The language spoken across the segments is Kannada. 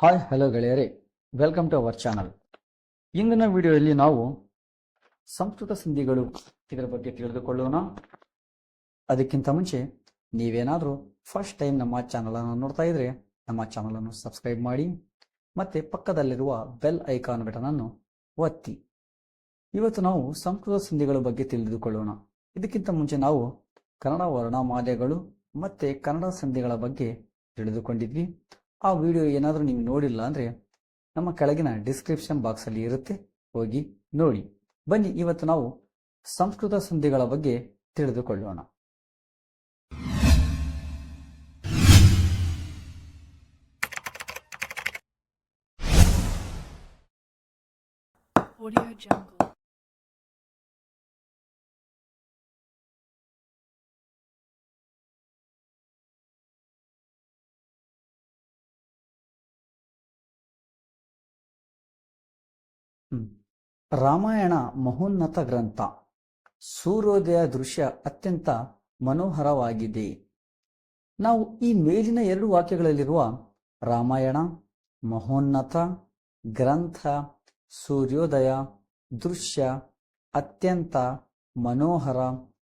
ಹಾಯ್ ಹಲೋ ಗೆಳೆಯರೇ. ವೆಲ್ಕಮ್ ಟು ಅವರ್ ಚಾನಲ್ ಇಂದಿನ ವಿಡಿಯೋದಲ್ಲಿ ನಾವು ಸಂಸ್ಕೃತ ಸಂಧಿಗಳು ಇದರ ಬಗ್ಗೆ ತಿಳಿದುಕೊಳ್ಳೋಣ. ಅದಕ್ಕಿಂತ ಮುಂಚೆ ನೀವೇನಾದರೂ ಫಸ್ಟ್ ಟೈಮ್ ನಮ್ಮ ಚಾನಲನ್ನು ನೋಡ್ತಾ ಇದ್ರೆ ನಮ್ಮ ಚಾನಲನ್ನು ಸಬ್ಸ್ಕ್ರೈಬ್ ಮಾಡಿ ಮತ್ತೆ ಪಕ್ಕದಲ್ಲಿರುವ ಬೆಲ್ ಐಕಾನ್ ಬಟನನ್ನು ಒತ್ತಿ. ಇವತ್ತು ನಾವು ಸಂಸ್ಕೃತ ಸಂಧಿಗಳ ಬಗ್ಗೆ ತಿಳಿದುಕೊಳ್ಳೋಣ. ಇದಕ್ಕಿಂತ ಮುಂಚೆ ನಾವು ಕನ್ನಡ ವರ್ಣಮಾಲೆಗಳು ಮತ್ತೆ ಕನ್ನಡ ಸಂಧಿಗಳ ಬಗ್ಗೆ ತಿಳಿದುಕೊಂಡಿದ್ವಿ. ಆ ವಿಡಿಯೋ ಏನಾದರೂ ನೀವು ನೋಡಿಲ್ಲ ಅಂದರೆ ನಮ್ಮ ಕೆಳಗಿನ ಡಿಸ್ಕ್ರಿಪ್ಷನ್ ಬಾಕ್ಸಲ್ಲಿ ಇರುತ್ತೆ, ಹೋಗಿ ನೋಡಿ ಬನ್ನಿ, ಇವತ್ತು ನಾವು ಸಂಸ್ಕೃತ ಸಂಧಿಗಳ ಬಗ್ಗೆ ತಿಳಿದುಕೊಳ್ಳೋಣ Audio Jungle. ರಾಮಾಯಣ ಮಹೋನ್ನತ ಗ್ರಂಥ. ಸೂರ್ಯೋದಯ ದೃಶ್ಯ ಅತ್ಯಂತ ಮನೋಹರವಾಗಿದೆ. ನಾವು ಈ ಮೇಲಿನ ಎರಡು ವಾಕ್ಯಗಳಲ್ಲಿರುವ ರಾಮಾಯಣ, ಮಹೋನ್ನತ, ಗ್ರಂಥ, ಸೂರ್ಯೋದಯ, ದೃಶ್ಯ ಅತ್ಯಂತ ಮನೋಹರ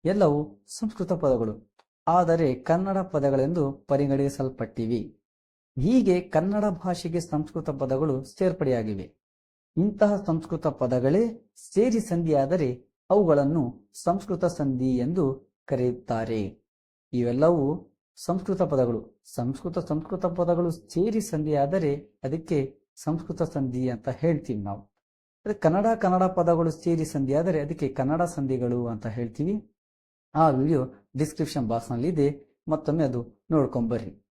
ಎಲ್ಲವೂ ಸಂಸ್ಕೃತ ಪದಗಳು. ಆದರೆ ಕನ್ನಡ ಪದಗಳೆಂದು ಪರಿಗಣಿಸಲ್ಪಟ್ಟಿವೆ. ಹೀಗೆ ಕನ್ನಡ ಭಾಷೆಗೆ ಸಂಸ್ಕೃತ ಪದಗಳು ಸೇರ್ಪಡೆಯಾಗಿವೆ. ಇಂತಹ ಸಂಸ್ಕೃತ ಪದಗಳೇ ಸೇರಿ ಸಂಧಿಯಾದರೆ ಅವುಗಳನ್ನು ಸಂಸ್ಕೃತ ಸಂಧಿ ಎಂದು ಕರೆಯುತ್ತಾರೆ. ಇವೆಲ್ಲವೂ ಸಂಸ್ಕೃತ ಪದಗಳು. ಸಂಸ್ಕೃತ ಸಂಸ್ಕೃತ ಪದಗಳು ಸೇರಿ ಸಂಧಿಯಾದರೆ ಅದಕ್ಕೆ ಸಂಸ್ಕೃತ ಸಂಧಿ ಅಂತ ಹೇಳ್ತೀವಿ ನಾವು. ಅದೇ ಕನ್ನಡ ಕನ್ನಡ ಪದಗಳು ಸೇರಿ ಸಂಧಿಯಾದರೆ ಅದಕ್ಕೆ ಕನ್ನಡ ಸಂಧಿಗಳು ಅಂತ ಹೇಳ್ತೀವಿ. ಆ ವಿಡಿಯೋ ಡಿಸ್ಕ್ರಿಪ್ಷನ್ ಬಾಕ್ಸ್ನಲ್ಲಿ ಇದೆ ಮತ್ತೊಮ್ಮೆ ಅದು ನೋಡ್ಕೊಂಬರ್ರಿ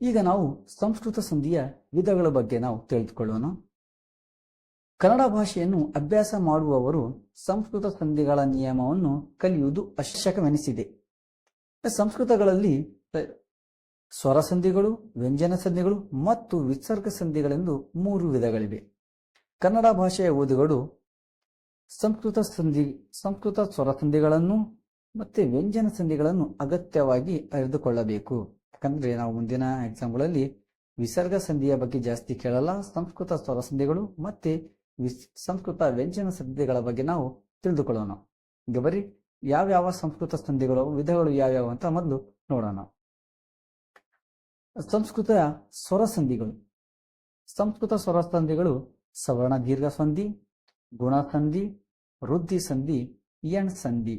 ಈಗ ನಾವು ಸಂಸ್ಕೃತ ಸಂಧಿಯ ವಿಧಗಳ ಬಗ್ಗೆ ನಾವು ತಿಳಿದುಕೊಳ್ಳೋಣ. ಕನ್ನಡ ಭಾಷೆಯನ್ನು ಅಭ್ಯಾಸ ಮಾಡುವವರು ಸಂಸ್ಕೃತ ಸಂಧಿಗಳ ನಿಯಮವನ್ನು ಕಲಿಯುವುದು ಅವಶ್ಯಕವೆನಿಸಿದೆ. ಸಂಸ್ಕೃತಗಳಲ್ಲಿ ಸ್ವರ ಸಂಧಿಗಳು, ವ್ಯಂಜನ ಸಂಧಿಗಳು ಮತ್ತು ವಿಸರ್ಗ ಸಂಧಿಗಳೆಂದು ಮೂರು ವಿಧಗಳಿವೆ. ಕನ್ನಡ ಭಾಷೆಯ ಓದುಗಳು ಸಂಸ್ಕೃತ ಸಂಧಿ, ಸಂಸ್ಕೃತ ಸ್ವರ ಸಂಧಿಗಳನ್ನು ಮತ್ತೆ ವ್ಯಂಜನ ಸಂಧಿಗಳನ್ನು ಅಗತ್ಯವಾಗಿ ಅರಿತುಕೊಳ್ಳಬೇಕು. ಯಾಕಂದ್ರೆ ನಾವು ಮುಂದಿನ ಎಕ್ಸಾಮ್ಗಳಲ್ಲಿ ವಿಸರ್ಗ ಸಂಧಿಯ ಬಗ್ಗೆ ಜಾಸ್ತಿ ಕೇಳಲ್ಲ, ಸಂಸ್ಕೃತ ಸ್ವರ ಸಂಧಿಗಳು ಮತ್ತೆ ಸಂಸ್ಕೃತ ವ್ಯಂಜನ ಸಂಧಿಗಳ ಬಗ್ಗೆ ನಾವು ತಿಳಿದುಕೊಳ್ಳೋಣ. ಈಗ ಬರೀ ಯಾವ್ಯಾವ ಸಂಸ್ಕೃತ ಸಂಧಿಗಳು, ವಿಧಗಳು ಯಾವ್ಯಾವ ಅಂತ ಮೊದಲು ನೋಡೋಣ. ಸಂಸ್ಕೃತ ಸ್ವರ ಸಂಧಿಗಳು. ಸಂಸ್ಕೃತ ಸ್ವರ ಸಂಧಿಗಳು ಸವರ್ಣ ದೀರ್ಘ ಸಂಧಿ, ಗುಣ ಸಂಧಿ, ವೃದ್ಧಿ ಸಂಧಿ ಯಣ್ ಸಂಧಿ.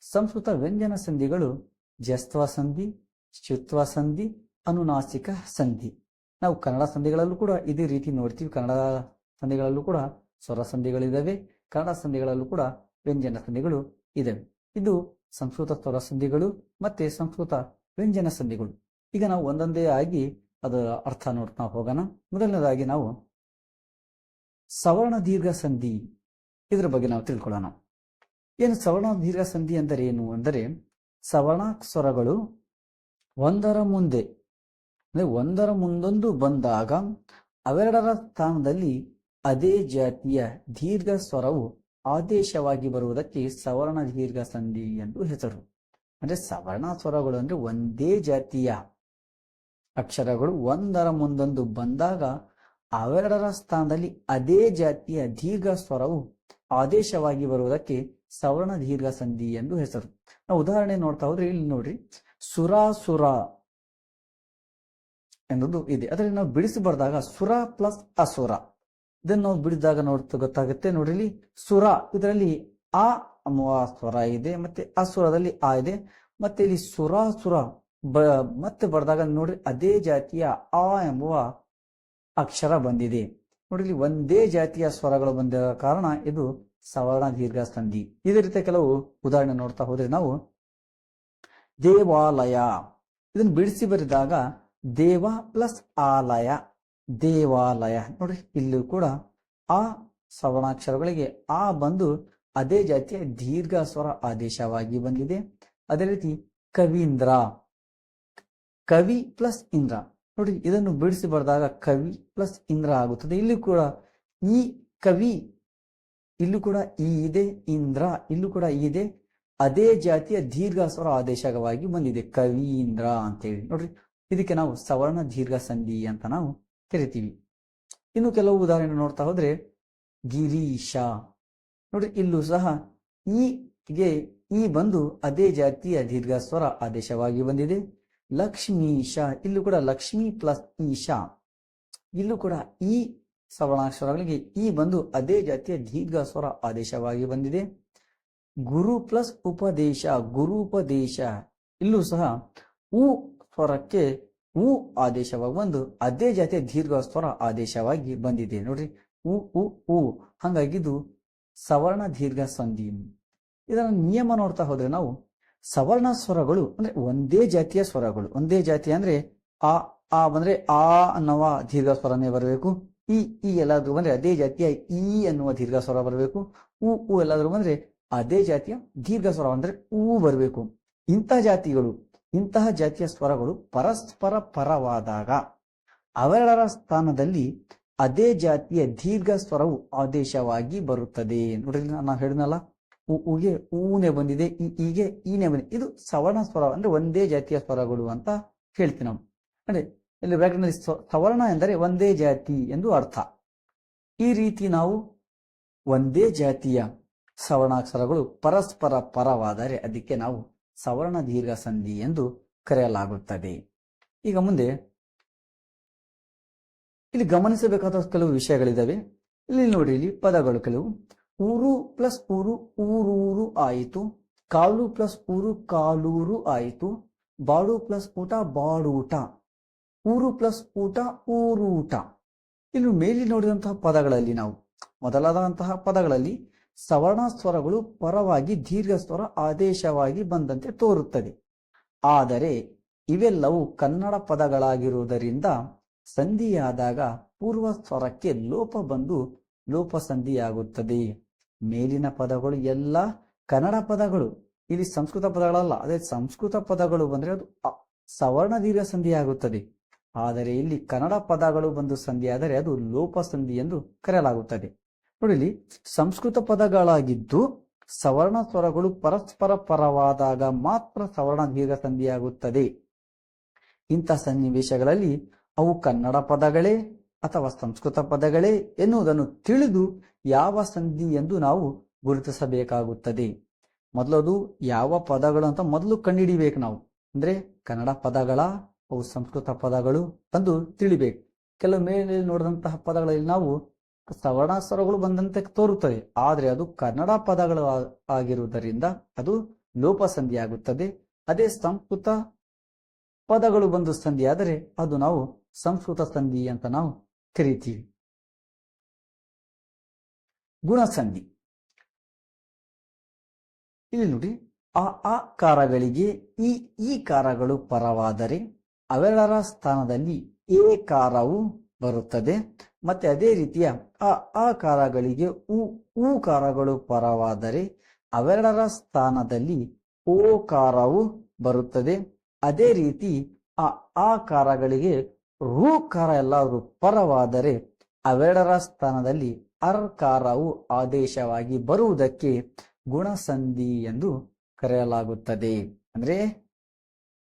ಸಂಸ್ಕೃತ ವ್ಯಂಜನ ಸಂಧಿಗಳು ಜಸ್ತ್ವ ಸಂಧಿ ಶುತ್ವ ಸಂಧಿ, ಅನುನಾಸಿಕ ಸಂಧಿ. ನಾವು ಕನ್ನಡ ಸಂಧಿಗಳಲ್ಲೂ ಕೂಡ ಇದೇ ರೀತಿ ನೋಡ್ತೀವಿ. ಕನ್ನಡ ಸಂಧಿಗಳಲ್ಲೂ ಕೂಡ ಸ್ವರ ಸಂಧಿಗಳಿದ್ದಾವೆ ಕನ್ನಡ ಸಂಧಿಗಳಲ್ಲೂ ಕೂಡ ವ್ಯಂಜನ ಸಂಧಿಗಳು ಇದಾವೆ. ಇದು ಸಂಸ್ಕೃತ ಸ್ವರ ಸಂಧಿಗಳು ಮತ್ತೆ ಸಂಸ್ಕೃತ ವ್ಯಂಜನ ಸಂಧಿಗಳು. ಈಗ ನಾವು ಒಂದೊಂದೇ ಆಗಿ ಅದರ ಅರ್ಥ ನೋಡ್ತಾ ಹೋಗೋಣ. ಮೊದಲನೇದಾಗಿ ನಾವು ಸವರ್ಣ ದೀರ್ಘ ಸಂಧಿ ಇದರ ಬಗ್ಗೆ ನಾವು ತಿಳ್ಕೊಳ್ಳೋಣ. ಏನು ಸವರ್ಣ ದೀರ್ಘ ಸಂಧಿ ಅಂದರೆ ಏನು? ಅಂದರೆ ಸವರ್ಣ ಸ್ವರಗಳು ಒಂದರ ಮುಂದೆ, ಅಂದ್ರೆ ಒಂದರ ಮುಂದೊಂದು ಬಂದಾಗ ಅವೆರಡರ ಸ್ಥಾನದಲ್ಲಿ ಅದೇ ಜಾತಿಯ ದೀರ್ಘ ಸ್ವರವು ಆದೇಶವಾಗಿ ಬರುವುದಕ್ಕೆ ಸವರ್ಣ ದೀರ್ಘ ಸಂಧಿ ಎಂದು ಹೆಸರು. ಅಂದ್ರೆ ಸವರ್ಣ ಸ್ವರಗಳು ಅಂದ್ರೆ ಒಂದೇ ಜಾತಿಯ ಅಕ್ಷರಗಳು ಒಂದರ ಮುಂದೊಂದು ಬಂದಾಗ ಅವೆರಡರ ಸ್ಥಾನದಲ್ಲಿ ಅದೇ ಜಾತಿಯ ದೀರ್ಘ ಸ್ವರವು ಆದೇಶವಾಗಿ ಬರುವುದಕ್ಕೆ ಸವರ್ಣ ದೀರ್ಘ ಸಂಧಿ ಎಂದು ಹೆಸರು. ನಾವು ಉದಾಹರಣೆ ನೋಡ್ತಾ ಹೋದ್ರೆ ಇಲ್ಲಿ ನೋಡ್ರಿ. ಸುರಾಸುರ ಎನ್ನುವುದು ಇದೆ. ಅದರಲ್ಲಿ ನಾವು ಬಿಡಿಸಿ ಬರೆದಾಗ ಸುರ ಪ್ಲಸ್ ಅಸುರ. ಇದನ್ನು ನಾವು ಬಿಡಿದಾಗ ನೋಡ್ತಾ ಗೊತ್ತಾಗುತ್ತೆ. ನೋಡಿಲಿ ಸುರ, ಇದರಲ್ಲಿ ಆ ಸ್ವರ ಇದೆ, ಮತ್ತೆ ಅಸುರದಲ್ಲಿ ಆ ಇದೆ. ಮತ್ತೆ ಇಲ್ಲಿ ಸುರಾಸುರ ಬ, ಮತ್ತೆ ಬರೆದಾಗ ನೋಡ್ರಿ ಅದೇ ಜಾತಿಯ ಆ ಎಂಬುವ ಅಕ್ಷರ ಬಂದಿದೆ. ನೋಡಿಲಿ ಒಂದೇ ಜಾತಿಯ ಸ್ವರಗಳು ಬಂದಿರೋ ಕಾರಣ ಇದು ಸವರ್ಣ ದೀರ್ಘ ಸಂಧಿ ಇದೇ ರೀತಿಯ ಕೆಲವು ಉದಾಹರಣೆ ನೋಡ್ತಾ ಹೋದ್ರೆ ನಾವು ದೇವಾಲಯ. ಇದನ್ನು ಬಿಡಿಸಿ ಬರೆದಾಗ ದೇವ ಪ್ಲಸ್ ಆಲಯ, ದೇವಾಲಯ. ನೋಡಿ ಇಲ್ಲೂ ಕೂಡ ಆ ಸವರ್ಣಾಕ್ಷರಗಳಿಗೆ ಆ ಬಂದು ಅದೇ ಜಾತಿಯ ದೀರ್ಘ ಸ್ವರ ಆದೇಶವಾಗಿ ಬಂದಿದೆ. ಅದೇ ರೀತಿ ಕವೀಂದ್ರ, ಕವಿ ಪ್ಲಸ್ ಇಂದ್ರ. ನೋಡಿ ಇದನ್ನು ಬಿಡಿಸಿ ಬರೆದಾಗ ಕವಿ ಪ್ಲಸ್ ಇಂದ್ರ ಆಗುತ್ತದೆ. ಇಲ್ಲಿ ಕೂಡ ಈ ಕವಿ, ಇಲ್ಲೂ ಕೂಡ ಈ ಇದೆ, ಇಂದ್ರ, ಇಲ್ಲೂ ಕೂಡ ಇದೆ. ಅದೇ ಜಾತಿಯ ದೀರ್ಘ ಸ್ವರ ಆದೇಶವಾಗಿ ಬಂದಿದೆ. ಕವೀಂದ್ರ ಅಂತೇಳಿ. ನೋಡ್ರಿ, ಇದಕ್ಕೆ ನಾವು ಸವರ್ಣ ದೀರ್ಘ ಸಂಧಿ ಅಂತ ನಾವು ಕರಿತೀವಿ. ಇನ್ನು ಕೆಲವು ಉದಾಹರಣೆ ನೋಡ್ತಾ ಹೋದ್ರೆ, ಗಿರೀಶ. ನೋಡ್ರಿ, ಇಲ್ಲೂ ಸಹ ಈಗೆ ಈ ಬಂದು ಅದೇ ಜಾತಿಯ ದೀರ್ಘ ಸ್ವರ ಆದೇಶವಾಗಿ ಬಂದಿದೆ. ಲಕ್ಷ್ಮೀಶ, ಇಲ್ಲೂ ಕೂಡ ಲಕ್ಷ್ಮಿ ಪ್ಲಸ್ ಈಶಾ. ಇಲ್ಲೂ ಕೂಡ ಈ ಸವರ್ಣಾಕ್ಷರಗಳಿಗೆ ಈ ಬಂದು ಅದೇ ಜಾತಿಯ ದೀರ್ಘ ಸ್ವರ ಆದೇಶವಾಗಿ ಬಂದಿದೆ. ಗುರು ಪ್ಲಸ್ ಉಪದೇಶ, ಗುರು ಉಪದೇಶ. ಇಲ್ಲೂ ಸಹ ಉ ಸ್ವರಕ್ಕೆ ಉ ಆದೇಶವಾಗಿ ಬಂದು ಅದೇ ಜಾತಿಯ ದೀರ್ಘ ಸ್ವರ ಆದೇಶವಾಗಿ ಬಂದಿದೆ. ನೋಡ್ರಿ, ಉ ಉ ಉ. ಹಂಗಾಗಿದ್ದು ಸವರ್ಣ ದೀರ್ಘ ಸಂಧಿ. ಇದರ ನಿಯಮ ನೋಡ್ತಾ ಹೋದ್ರೆ ನಾವು ಸವರ್ಣ ಸ್ವರಗಳು ಅಂದ್ರೆ ಒಂದೇ ಜಾತಿಯ ಸ್ವರಗಳು. ಒಂದೇ ಜಾತಿ ಅಂದ್ರೆ ಆ ಆ ಬಂದ್ರೆ ಆ ಅನ್ನುವ ದೀರ್ಘ ಸ್ವರನೇ ಬರಬೇಕು. ಈ ಈ ಎಲ್ಲಾದ್ರೂ ಬಂದ್ರೆ ಅದೇ ಜಾತಿಯ ಈ ಅನ್ನುವ ದೀರ್ಘ ಸ್ವರ ಬರಬೇಕು. ಉ ಉ ಎಲ್ಲಾದ್ರೂ ಬಂದ್ರೆ ಅದೇ ಜಾತಿಯ ದೀರ್ಘ ಸ್ವರ ಅಂದ್ರೆ ಊ ಬರಬೇಕು. ಇಂತಹ ಜಾತಿಗಳು, ಇಂತಹ ಜಾತಿಯ ಸ್ವರಗಳು ಪರಸ್ಪರ ಪರವಾದಾಗ ಅವೆರಡರ ಸ್ಥಾನದಲ್ಲಿ ಅದೇ ಜಾತಿಯ ದೀರ್ಘ ಸ್ವರವು ಆದೇಶವಾಗಿ ಬರುತ್ತದೆ. ನೋಡ್ರಿ ನಾನು ಹೇಳಿದ್ನಲ್ಲ ಉಗೆ ಊನೆ ಬಂದಿದೆ ಈಗೆ ಈನೆ ಬಂದಿದೆ. ಇದು ಸವರ್ಣ ಸ್ವರ ಅಂದ್ರೆ ಒಂದೇ ಜಾತಿಯ ಸ್ವರಗಳು ಅಂತ ಹೇಳ್ತೀವಿ ನಾವು. ಅಂದ್ರೆ ಇಲ್ಲಿ ಬ್ರಾಕೆಟ್ನಲ್ಲಿ ಸ್ವ- ಸವರ್ಣ ಎಂದರೆ ಒಂದೇ ಜಾತಿ ಎಂದು ಅರ್ಥ. ಈ ರೀತಿ ನಾವು ಒಂದೇ ಜಾತಿಯ ಸವರ್ಣಾಕ್ಷರಗಳು ಪರಸ್ಪರ ಪರವಾದರೆ ಅದಕ್ಕೆ ನಾವು ಸವರ್ಣ ದೀರ್ಘ ಸಂಧಿ ಎಂದು ಕರೆಯಲಾಗುತ್ತದೆ. ಈಗ ಮುಂದೆ ಇಲ್ಲಿ ಗಮನಿಸಬೇಕಾದ ಕೆಲವು ವಿಷಯಗಳಿದ್ದಾವೆ ಇಲ್ಲಿ ನೋಡಿ, ಇಲ್ಲಿ ಪದಗಳು ಕೆಲವು. ಊರು ಪ್ಲಸ್ ಊರು ಊರೂರು ಆಯಿತು. ಕಾಲು ಪ್ಲಸ್ ಊರು ಕಾಲೂರು ಆಯಿತು. ಬಾಡು ಪ್ಲಸ್ ಊಟ ಬಾಡೂಟ ಊರು ಪ್ಲಸ್ ಊಟ ಊರೂಟ ಇನ್ನು ಮೇಲೆ ನೋಡಿದಂತಹ ಪದಗಳಲ್ಲಿ ನಾವು, ಮೊದಲಾದಂತಹ ಪದಗಳಲ್ಲಿ ಸ್ವರಗಳು ಪರವಾಗಿ ದೀರ್ಘ ಸ್ವರ ಆದೇಶವಾಗಿ ಬಂದಂತೆ ತೋರುತ್ತದೆ. ಆದರೆ ಇವೆಲ್ಲವೂ ಕನ್ನಡ ಪದಗಳಾಗಿರುವುದರಿಂದ ಸಂಧಿಯಾದಾಗ ಪೂರ್ವ ಸ್ವರಕ್ಕೆ ಲೋಪ ಬಂದು ಲೋಪ ಸಂಧಿಯಾಗುತ್ತದೆ ಮೇಲಿನ ಪದಗಳು ಎಲ್ಲ ಕನ್ನಡ ಪದಗಳು. ಇಲ್ಲಿ ಸಂಸ್ಕೃತ ಪದಗಳಲ್ಲ, ಅದೇ ಸಂಸ್ಕೃತ ಪದಗಳು ಬಂದ್ರೆ ಅದು ಸವರ್ಣ ದೀರ್ಘ ಸಂಧಿಯಾಗುತ್ತದೆ ಆದರೆ ಇಲ್ಲಿ ಕನ್ನಡ ಪದಗಳು ಬಂದು ಸಂಧಿಯಾದರೆ ಅದು ಲೋಪ ಸಂಧಿ ಎಂದು ಕರೆಯಲಾಗುತ್ತದೆ. ನೋಡಿ ಇಲ್ಲಿ ಸಂಸ್ಕೃತ ಪದಗಳಾಗಿದ್ದು ಸವರ್ಣ ಸ್ವರಗಳು ಪರಸ್ಪರ ಪರವಾದಾಗ ಮಾತ್ರ ಸವರ್ಣ ದೀರ್ಘ ಸಂಧಿಯಾಗುತ್ತದೆ. ಇಂಥ ಸನ್ನಿವೇಶಗಳಲ್ಲಿ ಅವು ಕನ್ನಡ ಪದಗಳೇ ಅಥವಾ ಸಂಸ್ಕೃತ ಪದಗಳೇ ಎನ್ನುವುದನ್ನು ತಿಳಿದು ಯಾವ ಸಂಧಿ ಎಂದು ನಾವು ಗುರುತಿಸಬೇಕಾಗುತ್ತದೆ. ಮೊದಲದು ಯಾವ ಪದಗಳು ಅಂತ ಮೊದಲು ಕಂಡುಹಿಡಿಬೇಕು ನಾವು. ಅಂದ್ರೆ ಕನ್ನಡ ಪದಗಳ, ಅವು ಸಂಸ್ಕೃತ ಪದಗಳು ಎಂದು ತಿಳಿಬೇಕು. ಕೆಲವು ಮೇಲೆ ನೋಡಿದಂತಹ ಪದಗಳಲ್ಲಿ ನಾವು ಸವರ್ಣಾಕ್ಷರಗಳು ಬಂದಂತೆ ತೋರುತ್ತದೆ ಆದರೆ ಅದು ಕನ್ನಡ ಪದಗಳು ಆಗಿರುವುದರಿಂದ ಅದು ಲೋಪ ಸಂಧಿಯಾಗುತ್ತದೆ ಅದೇ ಸಂಸ್ಕೃತ ಪದಗಳು ಬಂದು ಸಂಧಿಯಾದರೆ ಅದು ನಾವು ಸಂಸ್ಕೃತ ಸಂಧಿ ಅಂತ ನಾವು ಕರಿತೀವಿ. ಗುಣಸಂಧಿ. ಇಲ್ಲಿ ನೋಡಿ, ಆ ಆ ಕಾರಗಳಿಗೆ ಈ ಈ ಕಾರಗಳು ಪರವಾದರೆ ಅವೆರಡರ ಸ್ಥಾನದಲ್ಲಿ ಏ ಕಾರವು ಬರುತ್ತದೆ. ಮತ್ತೆ ಅದೇ ರೀತಿಯ ಅ ಕಾರಗಳಿಗೆ ಉ ಊ ಕಾರಗಳು ಪರವಾದರೆ ಅವೆರಡರ ಸ್ಥಾನದಲ್ಲಿ ಓ ಕಾರವು ಬರುತ್ತದೆ. ಅದೇ ರೀತಿ ಆ ಆ ಕಾರಗಳಿಗೆ ರು ಕಾರ ಎಲ್ಲಾದರೂ ಪರವಾದರೆ ಅವೆರಡರ ಸ್ಥಾನದಲ್ಲಿ ಅರ್ಕಾರವು ಆದೇಶವಾಗಿ ಬರುವುದಕ್ಕೆ ಗುಣಸಂಧಿ ಎಂದು ಕರೆಯಲಾಗುತ್ತದೆ. ಅಂದ್ರೆ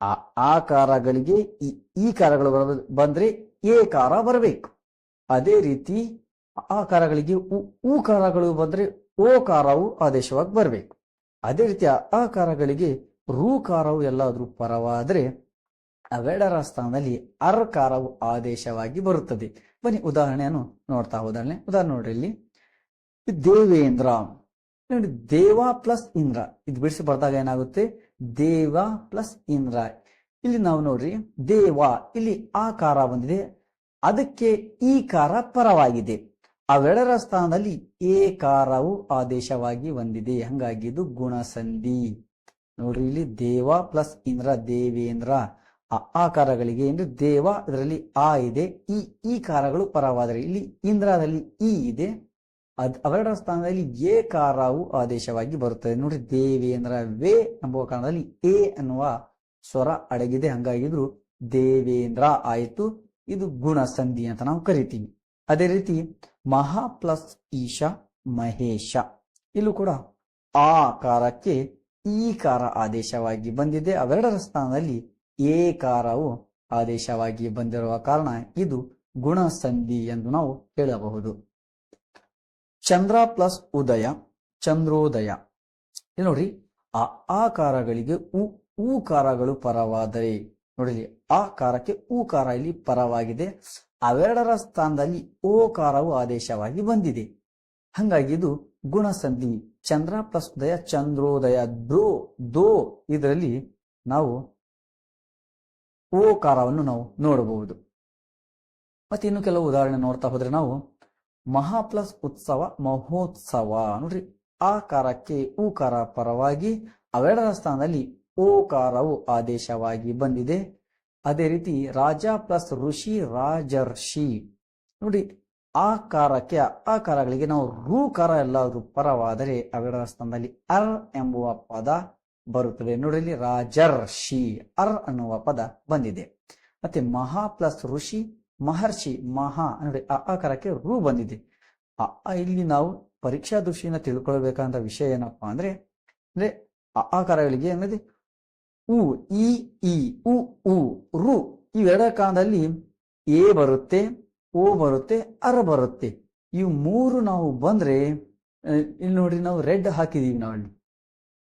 ಆ ಆ ಕಾರಗಳಿಗೆ ಈ ಈ ಕಾರಗಳು ಬಂದ್ರೆ ಏ ಕಾರ ಬರಬೇಕು. ಅದೇ ರೀತಿ ಆ ಕಾರಗಳಿಗೆ ಉ ಊ ಕಾರಗಳು ಬಂದ್ರೆ ಓ ಕಾರವು ಆದೇಶವಾಗಿ ಬರಬೇಕು. ಅದೇ ರೀತಿ ಆ ರೂಕಾರವು ಎಲ್ಲಾದ್ರೂ ಪರವಾದ್ರೆ ಅವೆರಡರ ಸ್ಥಾನದಲ್ಲಿ ಅರ್ ಕಾರವು ಆದೇಶವಾಗಿ ಬರುತ್ತದೆ. ಬನ್ನಿ ಉದಾಹರಣೆಯನ್ನು ನೋಡ್ತಾ ಉದಾಹರಣೆ ಉದಾಹರಣೆ ನೋಡ್ರಿ ಇಲ್ಲಿ. ದೇವೇಂದ್ರ. ನೋಡಿ, ದೇವ ಪ್ಲಸ್ ಇಂದ್ರ. ಇದು ಬಿಡಿಸಿ ಬರ್ದಾಗ ಏನಾಗುತ್ತೆ? ದೇವ ಪ್ಲಸ್ ಇಂದ್ರ. ಇಲ್ಲಿ ನಾವು ನೋಡ್ರಿ, ದೇವ. ಇಲ್ಲಿ ಆಕಾರ ಕಾರ ಬಂದಿದೆ. ಅದಕ್ಕೆ ಈ ಕಾರ ಪರವಾಗಿದೆ. ಅವೆರಡರ ಸ್ಥಾನದಲ್ಲಿ ಏ ಕಾರವು ಆದೇಶವಾಗಿ ಹೊಂದಿದೆ ಹಂಗಾಗಿ ಇದು ಗುಣಸಂಧಿ. ನೋಡ್ರಿ, ಇಲ್ಲಿ ದೇವ ಪ್ಲಸ್ ಇಂದ್ರ, ದೇವೇಂದ್ರ. ಆ ಆಕಾರಗಳಿಗೆ ಎಂದು ದೇವ, ಇದರಲ್ಲಿ ಆ ಇದೆ. ಈ ಈ ಕಾರಗಳು ಪರವಾದರೆ ಇಲ್ಲಿ ಇಂದ್ರದಲ್ಲಿ ಈ ಇದೆ. ಅದ್ ಅವೆರಡರ ಸ್ಥಾನದಲ್ಲಿ ಎ ಕಾರವು ಆದೇಶವಾಗಿ ಬರುತ್ತದೆ. ನೋಡ್ರಿ ದೇವೇಂದ್ರ ವೇ ಎಂಬುವ ಕಾರಣದಲ್ಲಿ ಎ ಅನ್ನುವ ಸ್ವರ ಅಡಗಿದೆ. ಹಂಗಾಗಿದ್ರು ದೇವೇಂದ್ರ ಆಯಿತು. ಇದು ಗುಣ ಸಂಧಿ ಅಂತ ನಾವು ಕರಿತೀವಿ. ಅದೇ ರೀತಿ ಮಹಾ ಪ್ಲಸ್ ಈಶ ಮಹೇಶ. ಇಲ್ಲೂ ಕೂಡ ಆ ಕಾರಕ್ಕೆ ಈ ಕಾರ ಆದೇಶವಾಗಿ ಬಂದಿದೆ. ಅವೆರಡರ ಸ್ಥಾನದಲ್ಲಿ ಏ ಕಾರವು ಆದೇಶವಾಗಿ ಬಂದಿರುವ ಕಾರಣ ಇದು ಗುಣ ಸಂಧಿ ಎಂದು ನಾವು ಹೇಳಬಹುದು. ಚಂದ್ರ ಪ್ಲಸ್ ಉದಯ, ಚಂದ್ರೋದಯ. ನೋಡ್ರಿ, ಆ ಆಕಾರಗಳಿಗೆ ಉ ಊಕಾರಗಳು ಪರವಾದರೆ ನೋಡಿ ಆ ಕಾರಕ್ಕೆ ಊಕಾರ ಇಲ್ಲಿ ಪರವಾಗಿದೆ. ಅವೆರಡರ ಸ್ಥಾನದಲ್ಲಿ ಓ ಕಾರವು ಆದೇಶವಾಗಿ ಬಂದಿದೆ. ಹಂಗಾಗಿ ಇದು ಗುಣಸಂಧಿ, ಚಂದ್ರ ಪ್ಲಸ್ ಉದಯ, ಚಂದ್ರೋದಯ, ದ್ರೋ, ದೋ ಇದರಲ್ಲಿ ನಾವು ಓ ಕಾರವನ್ನು ನಾವು ನೋಡಬಹುದು. ಮತ್ತೆ ಇನ್ನು ಕೆಲವು ಉದಾಹರಣೆ ನೋಡ್ತಾ ಹೋದ್ರೆ ನಾವು ಮಹಾ ಪ್ಲಸ್ ಉತ್ಸವ, ಮಹೋತ್ಸವ ನೋಡ್ರಿ. ಆ ಕಾರಕ್ಕೆ ಊಕಾರ ಪರವಾಗಿ ಅವೆರಡರ ಸ್ಥಾನದಲ್ಲಿ ಓಕಾರವು ಆದೇಶವಾಗಿ ಬಂದಿದೆ. ಅದೇ ರೀತಿ ರಾಜ ಪ್ಲಸ್ ಋಷಿ ರಾಜರ್ಷಿ. ನೋಡಿ ಆ ಕಾರಕ್ಕೆ ಆ ಕಾರಗಳಿಗೆ ನಾವು ರೂಕಾರ ಎಲ್ಲಾದರೂ ಪರವಾದರೆ ಅವೆರಡರ ಸ್ಥಾನದಲ್ಲಿ ಅರ್ ಎಂಬುವ ಪದ ಬರುತ್ತದೆ. ನೋಡಿ, ಇಲ್ಲಿ ರಾಜರ್ಷಿ, ಅರ್ ಅನ್ನುವ ಪದ ಬಂದಿದೆ. ಮತ್ತೆ ಮಹಾ ಪ್ಲಸ್ ಋಷಿ ಮಹರ್ಷಿ, ಮಹಾ ನೋಡಿ, ಆ ಆಕಾರಕ್ಕೆ ರು ಬಂದಿದೆ. ಆ, ಇಲ್ಲಿ ನಾವು ಪರೀಕ್ಷಾ ದೃಷ್ಟಿಯಿಂದ ತಿಳ್ಕೊಳ್ಬೇಕಂತ ವಿಷಯ ಏನಪ್ಪಾ ಅಂದ್ರೆ ಅಂದ್ರೆ ಆ ಆಕಾರಗಳಿಗೆ ಏನಂದ್ರೆ ಉ ಇ ಈ ಉ ಉ ರು ಇವೆರಡ ಕಾಲದಲ್ಲಿ ಎ ಬರುತ್ತೆ ಓ ಬರುತ್ತೆ ಅರ ಬರುತ್ತೆ. ಇವು ಮೂರು ನಾವು ಬಂದ್ರೆ ಆ, ಇಲ್ಲಿ ನೋಡಿ ನಾವು ರೆಡ್ ಹಾಕಿದೀವಿ ನಾವು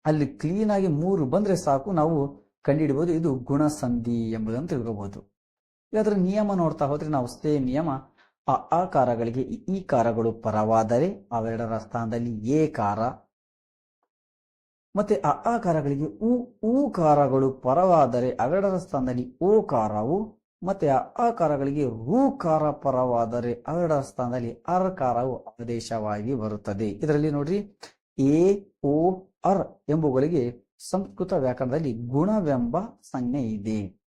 ಅಲ್ಲಿ ಕ್ಲೀನ್ ಆಗಿ ಮೂರು ಬಂದ್ರೆ ಸಾಕು ನಾವು ಕಂಡುಹಿಡಬಹುದು ಇದು ಗುಣಸಂಧಿ ಎಂಬುದನ್ನು ತಿಳ್ಕೋಬಹುದು ಅದರ ನಿಯಮ ನೋಡ್ತಾ ಹೋದ್ರೆ ನಾವು ಸ್ಟೇ ನಿಯಮ ಆ ಆಕಾರಗಳಿಗೆ ಈ ಈ ಕಾರಗಳು ಪರವಾದರೆ ಅವೆರಡರ ಸ್ಥಾನದಲ್ಲಿ ಎ ಕಾರ ಮತ್ತೆ ಅ ಆಕಾರಗಳಿಗೆ ಉ ಊಕಾರಗಳು ಪರವಾದರೆ ಅವೆರಡರ ಸ್ಥಾನದಲ್ಲಿ ಓ ಕಾರವು ಮತ್ತೆ ಅ ಆಕಾರಗಳಿಗೆ ಕಾರ ಪರವಾದರೆ ಅವೆರಡರ ಸ್ಥಾನದಲ್ಲಿ ಅರ್ಕಾರವು ಆದೇಶವಾಗಿ ಬರುತ್ತದೆ. ಇದರಲ್ಲಿ ನೋಡ್ರಿ, ಎ, ಓ, ಅರ್ ಎಂಬುಗಳಿಗೆ ಸಂಸ್ಕೃತ ವ್ಯಾಕರಣದಲ್ಲಿ ಗುಣವೆಂಬ ಸಂಜ್ಞೆ ಇದೆ.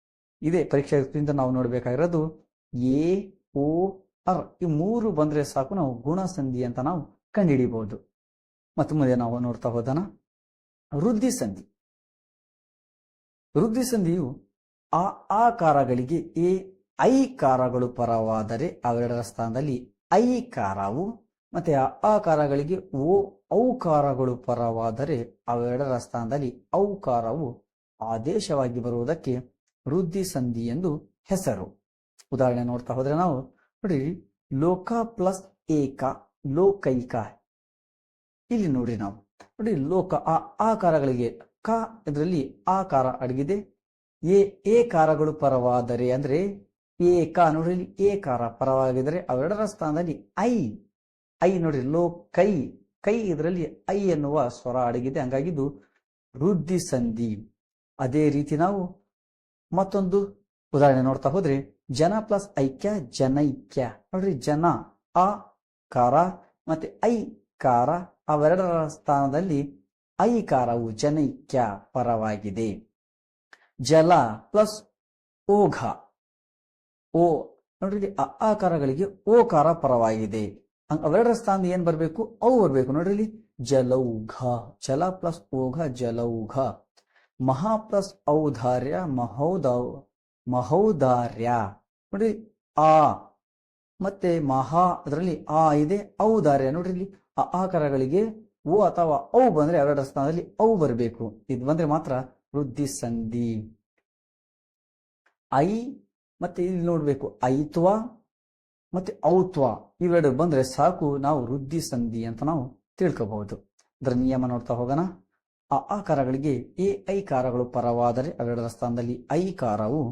ಇದೇ ಪರೀಕ್ಷಾ ನಾವು ನೋಡಬೇಕಾಗಿರೋದು, ಎ, ಓ, ಅರ್ ಈ ಮೂರು ಬಂದ್ರೆ ಸಾಕು ನಾವು ಗುಣ ಸಂಧಿ ಅಂತ ನಾವು ಕಂಡುಹಿಡಿಬಹುದು ಮತ್ತೆ ಮುಂದೆ ನಾವು ನೋಡ್ತಾ ಹೋದನ? ವೃದ್ಧಿ ಸಂಧಿ. ವೃದ್ಧಿ ಸಂಧಿಯು ಆ ಆ ಕಾರಗಳಿಗೆ ಎ, ಐ ಕಾರಗಳು ಪರವಾದರೆ ಅವೆರಡರ ಸ್ಥಾನದಲ್ಲಿ ಐ ಕಾರವು ಮತ್ತೆ ಆ ಆ ಕಾರಗಳಿಗೆ ಓ ಔಕಾರಗಳು ಪರವಾದರೆ ಅವೆರಡರ ಸ್ಥಾನದಲ್ಲಿ ಔಕಾರವು ಆದೇಶವಾಗಿ ಬರುವುದಕ್ಕೆ ವೃದ್ಧಿ ಸಂಧಿ ಎಂದು ಹೆಸರು. ಉದಾಹರಣೆ ನೋಡ್ತಾ ಹೋದ್ರೆ ನಾವು ನೋಡಿ ಲೋಕ ಪ್ಲಸ್ ಏಕ ಲೋಕೈಕ. ಇಲ್ಲಿ ನೋಡಿ ನಾವು. ನೋಡಿ, ಲೋಕ ಆ ಆಕಾರಗಳಿಗೆ ಕ ಇದರಲ್ಲಿ ಆಕಾರ ಅಡಗಿದೆ. ಎ, ಏಕಾರಗಳು ಪರವಾದರೆ ಅಂದ್ರೆ ಏಕ ನೋಡ್ರಿ ಏಕಾರ ಪರವಾಗಿದ್ರೆ ಅವೆರಡರ ಸ್ಥಾನದಲ್ಲಿ ಐ. ಐ ನೋಡ್ರಿ ಲೋ, ಕೈ. ಕೈ ಇದರಲ್ಲಿ ಐ ಎನ್ನುವ ಸ್ವರ ಅಡಗಿದೆ. ಹಂಗಾಗಿದ್ದು ವೃದ್ಧಿ ಸಂಧಿ. ಅದೇ ರೀತಿ ನಾವು ಮತ್ತೊಂದು ಉದಾಹರಣೆ ನೋಡ್ತಾ ಹೋದ್ರೆ, ಜನ ಪ್ಲಸ್ ಐಕ್ಯ, ಜನೈಕ್ಯ. ನೋಡ್ರಿ, ಜನ ಆ ಕಾರ ಮತ್ತೆ ಐ ಕಾರ ಅವೆರಡರ ಸ್ಥಾನದಲ್ಲಿ ಐ ಕಾರವು ಜನೈಕ್ಯ ಪರವಾಗಿದೆ. ಜಲ ಪ್ಲಸ್ ಓಘ. ಓ, ನೋಡ್ರಿ ಆಕಾರಗಳಿಗೆ ಓಕಾರ ಪರವಾಗಿದೆ. ಅವೆರಡರ ಸ್ಥಾನ ಏನ್ ಬರಬೇಕು? ಅವು ಬರಬೇಕು, ನೋಡ್ರಿ, ಜಲೌಘ. ಜಲ ಪ್ಲಸ್ ಓಘ, ಜಲೌಘ. ಮಹಾ ಪ್ಲಸ್ ಔದಾರ್ಯ, ಮಹೌದೌ, ಮಹೌದಾರ್ಯ. ನೋಡ್ರಿ, ಆ. ಮತ್ತೆ ಮಹಾ, ಅದರಲ್ಲಿ ಆ ಇದೆ, ಔದಾರ್ಯ, ನೋಡ್ರಿ ಆ ಆಕಾರಗಳಿಗೆ ಓ ಅಥವಾ ಔ ಬಂದ್ರೆ ಎರಡರ ಸ್ಥಾನದಲ್ಲಿ ಔ ಬರಬೇಕು. ಇದು ಬಂದ್ರೆ ಮಾತ್ರ ವೃದ್ಧಿ ಸಂಧಿ. ಐ ಮತ್ತೆ ಇಲ್ಲಿ ನೋಡ್ಬೇಕು. ಐತ್ವ ಮತ್ತೆ ಔತ್ವ. ಇವೆರಡು ಬಂದ್ರೆ ಸಾಕು ನಾವು ವೃದ್ಧಿ ಸಂಧಿ ಅಂತ ನಾವು ತಿಳ್ಕೋಬಹುದು. ಅದರ ನಿಯಮ ನೋಡ್ತಾ ಹೋಗೋಣ. ಆ ಆಕಾರಗಳಿಗೆ ಎ ಐ ಕಾರಗಳು ಪರವಾದರೆ ಅವೆರಡರ ಸ್ಥಾನದಲ್ಲಿ ಐ ಕಾರವು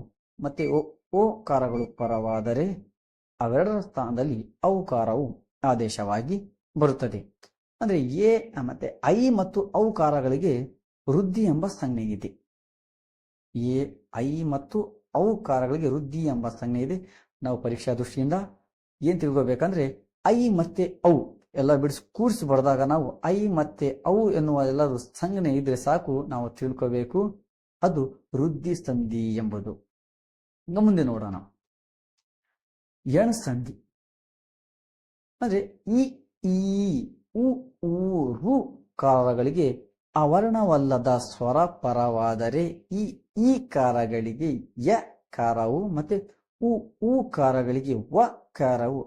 ಮತ್ತೆ ಓ ಓ ಕಾರಗಳು ಪರವಾದರೆ ಅವೆರಡರ ಸ್ಥಾನದಲ್ಲಿ ಔಕಾರವು ಆದೇಶವಾಗಿ ಬರುತ್ತದೆ. ಅಂದ್ರೆ ಎ ಮತ್ತೆ ಐ ಮತ್ತು ಔಕಾರಗಳಿಗೆ ವೃದ್ಧಿ ಎಂಬ ಸಂಜ್ಞೆ ಇದೆ. ಎ, ಐ ಮತ್ತು ಔಕಾರಗಳಿಗೆ ವೃದ್ಧಿ ಎಂಬ ಸಂಜ್ಞೆ ಇದೆ. ನಾವು ಪರೀಕ್ಷಾ ದೃಷ್ಟಿಯಿಂದ ಏನು ತಿಳ್ಕೋಬೇಕಂದ್ರೆ, ಐ ಮತ್ತೆ ಔ ಎಲ್ಲ ಬಿಡಿಸಿ ಕೂರಿಸಿ ಬರೆದಾಗ ನಾವು ಐ ಮತ್ತೆ ಔ ಎನ್ನುವ ಎಲ್ಲರೂ ಸಂಜ್ಞೆ ಇದ್ರೆ ಸಾಕು, ನಾವು ತಿಳ್ಕೋಬೇಕು. ಅದು ವೃದ್ಧಿ ಸಂಧಿ ಎಂಬುದು. ಮುಂದೆ ನೋಡೋಣ. ಎಣ್ ಸಂಧಿ. ಅಂದ್ರೆ ಈ ಈ ಉ ರು ಕಾರಗಳಿಗೆ ಅವರ್ಣವಲ್ಲದ ಸ್ವರ ಪರವಾದರೆ ಈ ಈ ಕಾರಗಳಿಗೆ ಯ ಕಾರವು ಮತ್ತೆ ಉ ಊ ಕಾರಗಳಿಗೆ ವ ಕಾರವು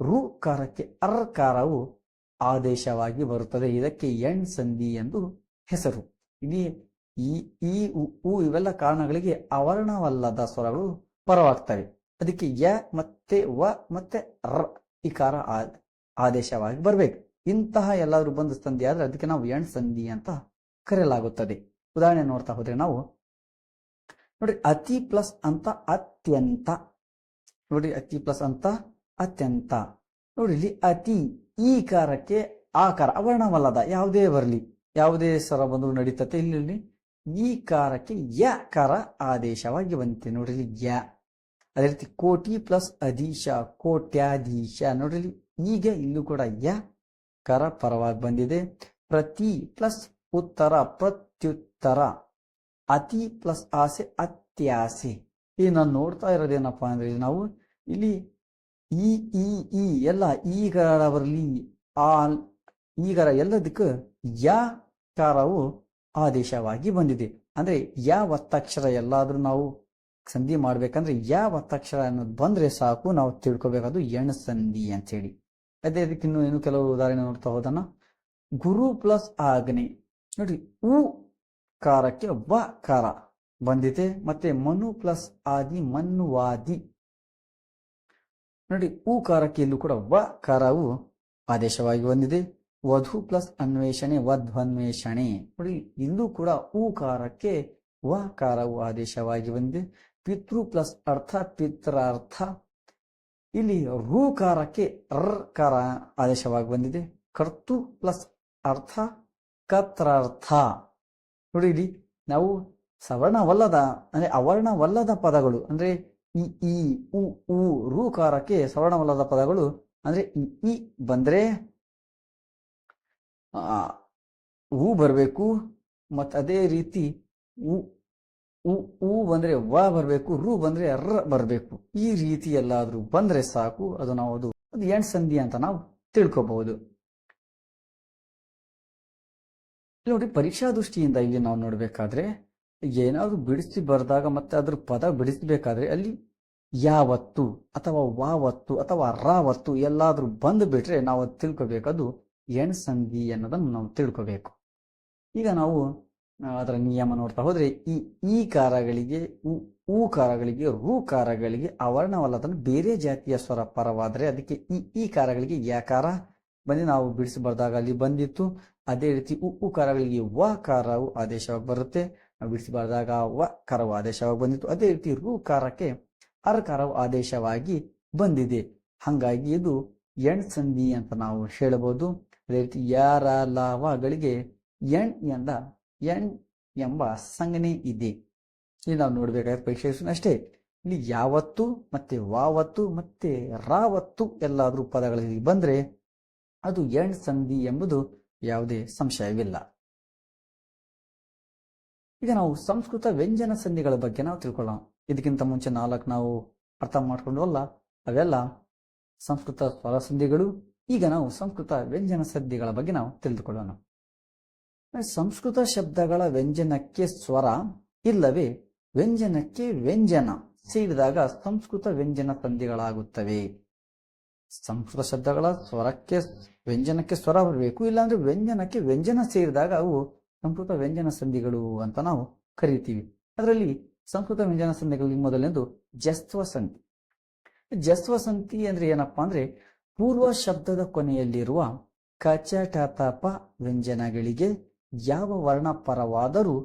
ರು ಕಾರಕ್ಕೆ ಅರ್ ಕಾರವು ಆದೇಶವಾಗಿ ಬರುತ್ತದೆ. ಇದಕ್ಕೆ ಎಣ್ ಸಂಧಿ ಎಂದು ಹೆಸರು. ಇಲ್ಲಿ ಈ ಈ ಉ, ಉ ಇವೆಲ್ಲ ಕಾರಣಗಳಿಗೆ ಅವರ್ಣವಲ್ಲದ ಸ್ವರಗಳು ಪರವಾಗ್ತವೆ. ಅದಕ್ಕೆ ಯ ಮತ್ತೆ ವ ಮತ್ತೆ ರ ಈ ಕಾರ ಆದೇಶವಾಗಿ ಬರಬೇಕು. ಇಂತಹ ಎಲ್ಲಾದರೂ ಬಂದು ಸಂಧಿ ಆದರೆ ಅದಕ್ಕೆ ನಾವು ಎಣ್ ಸಂಧಿ ಅಂತ ಕರೆಯಲಾಗುತ್ತದೆ. ಉದಾಹರಣೆ ನೋಡ್ತಾ ಹೋದ್ರೆ ನಾವು ನೋಡಿ ಅತಿ ಪ್ಲಸ್ ಅಂತ ಅತ್ಯಂತ. ನೋಡಿ ಅತಿ ಪ್ಲಸ್ ಅಂತ ಅತ್ಯಂತ. ನೋಡಿ ಇಲ್ಲಿ ಅತಿ, ಈ ಕಾರಕ್ಕೆ ಆಕಾರ ಅವರ್ಣವಲ್ಲದ, ಯಾವುದೇ ಬರಲಿ. ಯಾವುದೇ ಸ್ವರ ಬಂದರೂ ನಡೀತತೆ ಇಲ್ಲಿ ಈ ಕಾರಕ್ಕೆ ಯ ಕಾರ ಆದೇಶವಾಗಿ ಬಂದಿದೆ ನೋಡಿ ಇಲ್ಲಿ ಯ. ಅದೇ ರೀತಿ ಕೋಟಿ ಪ್ಲಸ್ ಅಧೀಶ, ಕೋಟ್ಯಾಧೀಶ. ನೋಡ್ರಿ ಈಗ ಇಲ್ಲೂ ಕೂಡ ಯ, ಕರ ಪರವಾಗಿ ಬಂದಿದೆ. ಪ್ರತಿ ಪ್ಲಸ್ ಉತ್ತರ, ಪ್ರತ್ಯುತ್ತರ, ಅತಿ ಪ್ಲಸ್ ಆಸೆ, ಅತ್ಯಾಸೆ. ಈ ನಾನು ನೋಡ್ತಾ ಇರೋದೇನಪ್ಪ ಅಂದ್ರೆ ನಾವು ಇಲ್ಲಿ ಈ ಈ ಈ ಎಲ್ಲ ಈಗರ ಬರಲಿ ಆ ಈಗ ಎಲ್ಲದಕ್ಕೂ ಯ, ಕಾರವು ಆದೇಶವಾಗಿ ಬಂದಿದೆ. ಅಂದ್ರೆ ಯ ಒತ್ತಕ್ಷರ ಎಲ್ಲಾದ್ರೂ ನಾವು ಸಂಧಿ ಮಾಡ್ಬೇಕಂದ್ರೆ ಯ ಒತ್ತಕ್ಷರ ಅನ್ನೋದು ಬಂದ್ರೆ ಸಾಕು. ನಾವು ತಿಳ್ಕೊಬೇಕದು ಎಣ್ಸಂಧಿ ಅಂತ ಹೇಳಿ. ಅದೇ ಅದಕ್ಕೆ ಇನ್ನು ಏನು ಕೆಲವು ಉದಾಹರಣೆ ನೋಡ್ತಾ ಹೋದನ. ಗುರು ಪ್ಲಸ್ ಅಗ್ನಿ ನೋಡಿ, ಉ ಕಾರಕ್ಕೆ ವ ಕಾರ ಬಂದಿದೆ, ಮತ್ತೆ ಮನು ಪ್ಲಸ್ ಆದಿ ಮನ್ವಾದಿ ನೋಡಿ, ಉ ಕಾರಕ್ಕೆ ಇಲ್ಲೂ ಕೂಡ ವ ಕಾರವು ಆದೇಶವಾಗಿ ಬಂದಿದೆ. ವಧು ಪ್ಲಸ್ ಅನ್ವೇಷಣೆ, ವಧ್ವನ್ವೇಷಣೆ. ನೋಡಿ, ಇಲ್ಲೂ ಕೂಡ ಉ ಕಾರಕ್ಕೆ ವ ಕಾರವು ಆದೇಶವಾಗಿ ಬಂದಿದೆ. ಪಿತೃ ಪ್ಲಸ್ ಅರ್ಥ, ಪಿತ್ರಾರ್ಥ. ಇಲ್ಲಿ ರೂಕಾರಕ್ಕೆ ರ್ ಕಾರ ಆದೇಶವಾಗಿ ಬಂದಿದೆ. ಕರ್ತು ಪ್ಲಸ್ ಅರ್ಥ, ಕತ್ರಾರ್ಥ. ನೋಡಿ ಇಲ್ಲಿ ನಾವು ಸವರ್ಣವಲ್ಲದ, ಅಂದರೆ ಅವರ್ಣವಲ್ಲದ ಪದಗಳು, ಅಂದ್ರೆ ಇ ಉ ಉ ರು ಕಾರಕ್ಕೆ ಸವರ್ಣವಲ್ಲದ ಪದಗಳು, ಅಂದ್ರೆ ಈ ಇ ಬಂದ್ರೆ ಬರಬೇಕು ಮತ್ತು ಅದೇ ರೀತಿ ಉ ಉ ಉ ಬಂದ್ರೆ ವ ಬರಬೇಕು, ರು ಬಂದ್ರೆ ರ ಬರಬೇಕು. ಈ ರೀತಿ ಎಲ್ಲಾದರೂ ಬಂದ್ರೆ ಸಾಕು. ಅದು ನಾವು ಅದು ಅದು ಎಂಟ್ ಸಂಧಿ ಅಂತ ನಾವು ತಿಳ್ಕೊಬಹುದು. ನೋಡಿ ಪರೀಕ್ಷಾ ದೃಷ್ಟಿಯಿಂದ ಇಲ್ಲಿ ನಾವು ನೋಡ್ಬೇಕಾದ್ರೆ ಏನಾದರೂ ಬಿಡಿಸಿ ಬರೆದಾಗ ಮತ್ತೆ ಅದ್ರ ಪದ ಬಿಡಿಸ್ಬೇಕಾದ್ರೆ ಅಲ್ಲಿ ಯಾವತ್ತು ಅಥವಾ ವಾವತ್ತು ಅಥವಾ ರಾವತ್ತು ಎಲ್ಲಾದ್ರೂ ಬಂದು ಬಿಟ್ರೆ ನಾವು ಅದು ತಿಳ್ಕೊಬೇಕದು ಎಣ್ ಸಂಧಿ ಅನ್ನೋದನ್ನು ನಾವು ತಿಳ್ಕೊಬೇಕು. ಈಗ ನಾವು ಅದರ ನಿಯಮ ನೋಡ್ತಾ ಹೋದ್ರೆ ಈ ಈ ಕಾರಗಳಿಗೆ ಉ ಕಾರಗಳಿಗೆ, ರು ಕಾರಗಳಿಗೆ ಅವರ್ಣವಲ್ಲದನ್ನು ಬೇರೆ ಜಾತಿಯ ಸ್ವರ ಪರವಾದರೆ ಅದಕ್ಕೆ ಈ ಈ ಕಾರಗಳಿಗೆ ಯಾಕಾರ ಬಂದು ನಾವು ಬಿಡಿಸಿ ಬರೆದಾಗ ಅಲ್ಲಿ ಬಂದಿತ್ತು. ಅದೇ ರೀತಿ ಉ ಉ ಕಾರಗಳಿಗೆ ವ ಕಾರವು ಆದೇಶವಾಗಿ ಬರುತ್ತೆ. ನಾವು ಬಿಡಿಸಿ ಬರೆದಾಗ ವ ಕಾರವು ಆದೇಶವಾಗಿ ಬಂದಿತ್ತು. ಅದೇ ರೀತಿ ರು ಕಾರಕ್ಕೆ ಅರ ಕಾರವು ಆದೇಶವಾಗಿ ಬಂದಿದೆ. ಹಂಗಾಗಿ ಇದು ಎಣ್ ಸಂಧಿ ಅಂತ ನಾವು ಹೇಳಬಹುದು. ಅದೇ ರೀತಿ ಯಾರ ಲಾವಗಳಿಗೆ ಎಣ್ ಎಂದ ಎಣ್ ಎಂಬ ಸಂಜ್ಞೆ ಇದೆ. ಇಲ್ಲಿ ನಾವು ನೋಡಬೇಕಾದ ಪರೀಕ್ಷೆ ಅಷ್ಟೇ. ಇಲ್ಲಿ ಯಾವತ್ತು ಮತ್ತೆ ವಾವತ್ತು ಮತ್ತೆ ರಾವತ್ತು ಎಲ್ಲಾದ್ರೂ ಪದಗಳಲ್ಲಿ ಬಂದ್ರೆ ಅದು ಎನ್ ಸಂಧಿ ಎಂಬುದು ಯಾವುದೇ ಸಂಶಯವಿಲ್ಲ. ಈಗ ನಾವು ಸಂಸ್ಕೃತ ವ್ಯಂಜನ ಸಂಧಿಗಳ ಬಗ್ಗೆ ನಾವು ತಿಳ್ಕೊಳ್ಳೋಣ. ಇದಕ್ಕಿಂತ ಮುಂಚೆ ನಾಲ್ಕು ನಾವು ಅರ್ಥ ಮಾಡ್ಕೊಂಡವಲ್ಲ? ಅವೆಲ್ಲ ಸಂಸ್ಕೃತ ಸ್ವರ ಸಂಧಿಗಳು ಈಗ ನಾವು ಸಂಸ್ಕೃತ ವ್ಯಂಜನ ಸಂಧಿಗಳ ಬಗ್ಗೆ ನಾವು ತಿಳಿದುಕೊಳ್ಳೋಣ. ಸಂಸ್ಕೃತ ಶಬ್ದಗಳ ವ್ಯಂಜನಕ್ಕೆ ಸ್ವರ ಇಲ್ಲವೇ ವ್ಯಂಜನಕ್ಕೆ ವ್ಯಂಜನ ಸೇರಿದಾಗ ಸಂಸ್ಕೃತ ವ್ಯಂಜನ ಸಂಧಿಗಳಾಗುತ್ತವೆ ಸಂಸ್ಕೃತ ಶಬ್ದಗಳ ಸ್ವರಕ್ಕೆ ವ್ಯಂಜನಕ್ಕೆ ಸ್ವರ ಬರಬೇಕು, ಇಲ್ಲಾಂದ್ರೆ ವ್ಯಂಜನಕ್ಕೆ ವ್ಯಂಜನ ಸೇರಿದಾಗ ಅವು ಸಂಸ್ಕೃತ ವ್ಯಂಜನ ಸಂಧಿಗಳು ಅಂತ ನಾವು ಕರೀತೀವಿ. ಅದರಲ್ಲಿ ಸಂಸ್ಕೃತ ವ್ಯಂಜನ ಸಂಧಿಗಳಲ್ಲಿ ಮೊದಲನೇದು ಜಸ್ತ್ವ ಸಂಧಿ ಜಸ್ತ್ವ ಸಂಧಿ ಅಂದ್ರೆ ಏನಪ್ಪಾ ಅಂದ್ರೆ ಪೂರ್ವ ಶಬ್ದದ ಕೊನೆಯಲ್ಲಿರುವ ಕಚಟತಪ ವ್ಯಂಜನಗಳಿಗೆ ಯಾವ ವರ್ಣಪರವಾದರೂ